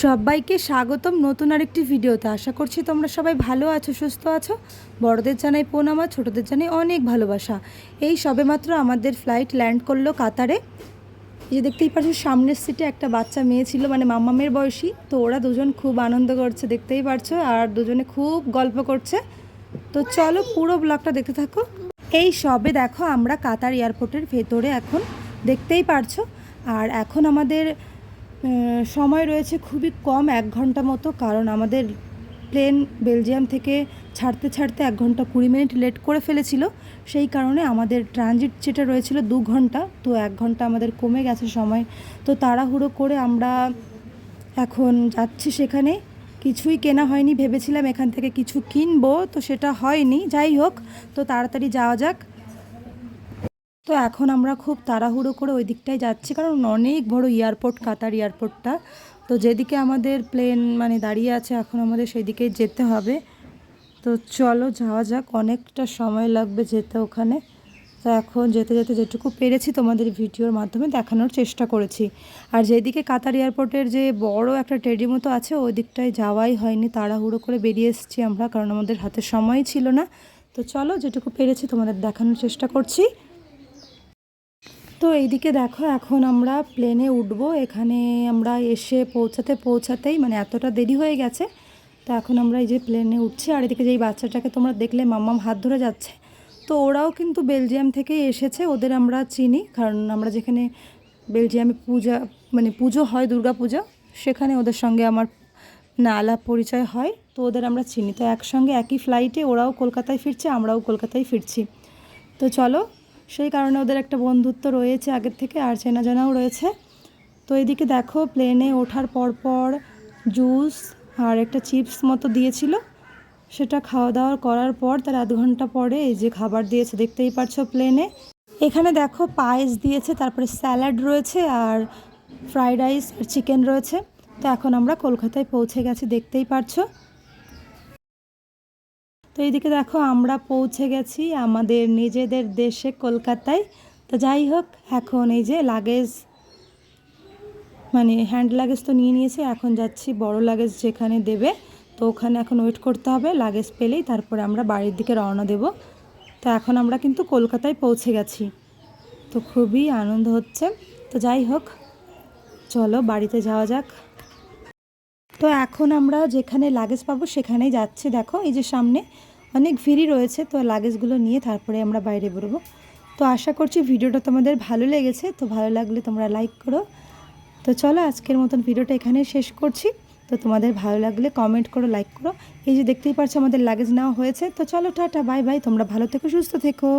সবাইকে স্বাগতম নতুন আরেকটি ভিডিওতে। আশা করছি তোমরা সবাই ভালো আছো, সুস্থ আছো। বড়দের জানাই আর ছোটোদের জানাই অনেক ভালোবাসা। এই সবেমাত্র আমাদের ফ্লাইট ল্যান্ড করল কাতারে। যে দেখতেই পাচ্ছ, সামনের সিটে একটা বাচ্চা মেয়ে ছিল মানে মামামের বয়সী। তো ওরা দুজন খুব আনন্দ করছে, দেখতেই পারছ আর দুজনে খুব গল্প করছে। তো চলো পুরো ব্লগটা দেখতে থাকো। এই সবে দেখো আমরা কাতার এয়ারপোর্টের ভেতরে এখন, দেখতেই পারছ। আর এখন আমাদের সময় রয়েছে খুবই কম, এক ঘণ্টা মতো, কারণ আমাদের প্লেন বেলজিয়াম থেকে ছাড়তে ছাড়তে এক ঘণ্টা কুড়ি মিনিট লেট করে ফেলেছিল। সেই কারণে আমাদের ট্রানজিট যেটা রয়েছিল দু ঘণ্টা, তো এক ঘণ্টা আমাদের কমে গেছে সময়। তো তাড়াহুড়ো করে আমরা এখন যাচ্ছি সেখানে। কিছুই কেনা হয়নি, ভেবেছিলাম এখান থেকে কিছু কিনবো, তো সেটা হয়নি। যাই হোক, তো তাড়াতাড়ি যাওয়া যাক। তো এখন আমরা খুব তাড়াহুড়ো করে ওই দিকটায় যাচ্ছি, কারণ অনেক বড় এয়ারপোর্ট কাতার এয়ারপোর্টটা তো যেদিকে আমাদের প্লেন মানে দাঁড়িয়ে আছে, এখন আমাদের সেই দিকেই যেতে হবে। তো চলো যাওয়া যাক, অনেকটা সময় লাগবে যেতে ওখানে। তো এখন যেতে যেতে যেটুকু পেরেছি তোমাদের ভিডিওর মাধ্যমে, দেখানোর চেষ্টা করেছি। আর যেদিকে কাতার এয়ারপোর্টের যে বড় একটা টেডি মতো আছে, ওই দিকটায় যাওয়াই হয়নি। তাড়াহুড়ো করে বেরিয়ে এসেছি আমরা, কারণ আমাদের হাতে সময় ছিল না। তো চলো যেটুকু পেরেছি তোমাদের দেখানোর চেষ্টা করছি। তো এইদিকে দেখো, এখন আমরা প্লেনে উঠবো। এখানে আমরা এসে পৌঁছাতে পৌঁছাতেই মানে এতটা দেরি হয়ে গেছে। তো এখন আমরা এই যে প্লেনে উঠছি, আর এদিকে যেই বাচ্চাটাকে তোমরা দেখলে, মাম্মাম হাত ধরে যাচ্ছে। তো ওরাও কিন্তু বেলজিয়াম থেকেই এসেছে, ওদের আমরা চিনি। কারণ আমরা যেখানে বেলজিয়ামে পূজা মানে পুজো হয়, দুর্গা পূজা, সেখানে ওদের সঙ্গে আমার না আলাপ পরিচয় হয়। তো ওদের আমরা চিনি। তো একসঙ্গে একই ফ্লাইটে ওরাও কলকাতায় ফিরছে, আমরাও কলকাতায় ফিরছি। তো চলো সেই কারণে ওদের একটা বন্ধুত্ব রয়েছে আগের থেকে, আর চেনা জানাও রয়েছে। তো এদিকে দেখো প্লেনে ওঠার পর পর জুস আর একটা চিপস মতো দিয়েছিল। সেটা খাওয়া দাওয়া করার পর তার আধ ঘণ্টা পরে এই যে খাবার দিয়েছে, দেখতেই পারছ প্লেনে এখানে দেখো, পায়েস দিয়েছে, তারপরে স্যালাড রয়েছে আর ফ্রাইড রাইস চিকেন রয়েছে। তো এখন আমরা কলকাতায় পৌঁছে গেছি, দেখতেই পারছ। এইদিকে দেখো, আমরা পৌঁছে গেছি আমাদের নিজেদের দেশে, কলকাতায়। তো যাই হোক, এখন এই যে লাগেজ মানে হ্যান্ড লাগেজ তো নিয়ে নিয়েছে, এখন যাচ্ছি বড় লাগেজ যেখানে দেবে। তো ওখানে এখন ওয়েট করতে হবে লাগেজ পেলেই তারপরে আমরা বাড়ির দিকে রওনা দেব। তো এখন আমরা কিন্তু কলকাতায় পৌঁছে গেছি। তো খুবই আনন্দ হচ্ছে। তো যাই হোক, চলো বাড়িতে যাওয়া যাক। তো এখন আমরা যেখানে লাগেজ পাবো সেখানেই যাচ্ছি। দেখো, এই যে সামনে অনেক ভিড়ই রয়েছে, তো লাগেজগুলো নিয়ে তারপরে আমরা বাইরে বেরোবো। তো আশা করছি ভিডিওটা তোমাদের ভালো লেগেছে, তো ভালো লাগলে তোমরা লাইক করো। তো চলো আজকের মতন ভিডিওটা এখানে শেষ করছি। তো তোমাদের ভালো লাগলে কমেন্ট করো লাইক করো। এই যে দেখতেই পারছ আমাদের লাগেজ নেওয়া হয়েছে, তো চলো টাটা বাই বাই তোমরা ভালো থেকো, সুস্থ থেকো।